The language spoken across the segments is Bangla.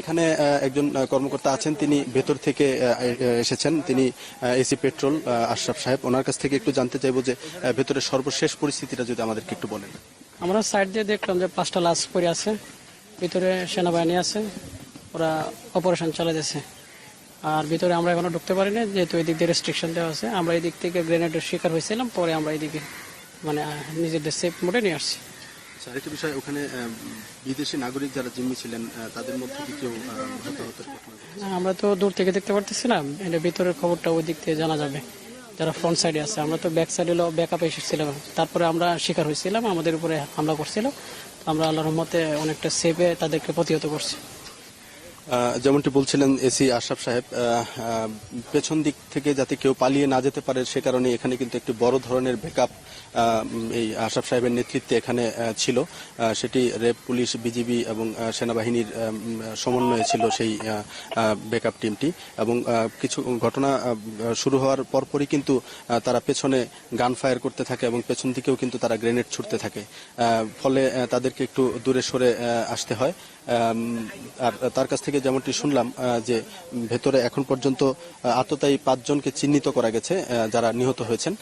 এখানে একজন কর্মকর্তা আছেন তিনি ভেতর থেকে এসেছেন। তিনি এসি পেট্রোল আশরাফ সাহেব। ওনার কাছ থেকে একটু জানতে চাইব যে আহ, ভেতরের সর্বশেষ পরিস্থিতিটা যদি আমাদেরকে একটু বলেন। আমরা সাইড দিয়ে দেখলাম যে পাঁচটা লাশ পড়ে আছে ভিতরে সেনাবাহিনী আছে ওরা অপারেশন চালাতেছে আর ভিতরে আমরা এখনও ঢুকতে পারিনি যেহেতু এই দিক দিয়ে রেস্ট্রিকশন দেওয়া আছে। আমরা এই দিক থেকে গ্রেনেডের শিকার হয়েছিলাম পরে আমরা এইদিকে মানে নিজেদের সেফ মোডে নিয়ে আসছি। আরেকটি বিষয়, ওখানে বিদেশি নাগরিক যারা জিম্মি ছিলেন তাদের মধ্যে কি কেউ আমরা তো দূর থেকে দেখতে পারতেছি না। এটা ভিতরের খবরটা ওই দিক থেকে জানা যাবে, যারা ফ্রন্ট সাইডে আছে। আমরা তো ব্যাক সাইডে ব্যাক আপে এসেছিলাম। তারপরে আমরা শিকার হয়েছিলাম, আমাদের উপরে হামলা করছিল। আমরা আল্লাহর মতে অনেকটা সেভে তাদেরকে প্রতিহত করছি। যেমনটি বলছিলেন এসি আশরাফ সাহেব পেছন দিক থেকে যাতে কেউ পালিয়ে না যেতে পারে সে কারণে এখানে কিন্তু একটি বড় ধরনের ব্যাকআপ এই আশরাফ সাহেবের নেতৃত্বে এখানে ছিল। সেটি রেপ, পুলিশ, বিজিবি এবং সেনাবাহিনীর সমন্বয়ে ছিল সেই ব্যাকআপ টিমটি এবং কিছু ঘটনা শুরু হওয়ার পরপরই কিন্তু তারা পেছনে গান ফায়ার করতে থাকে এবং পেছন দিকেও কিন্তু তারা গ্রেনেড ছুটতে থাকে। ফলে তাদেরকে একটু দূরে সরে আসতে হয়। আর তার কাছ থেকে যেমনটি শুনলাম যে ভেতরে এখন পর্যন্ত আততায়ী পাঁচজনকে চিহ্নিত করা গেছে যারা নিহত হয়েছেন।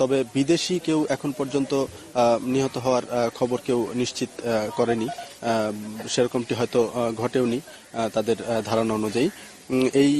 তবে বিদেশি কেউ এখন পর্যন্ত নিহত হওয়ার খবর কেউ নিশ্চিত করেনি। সেরকমটি হয়তো ঘটেওনি তাদের ধারণা অনুযায়ী। এই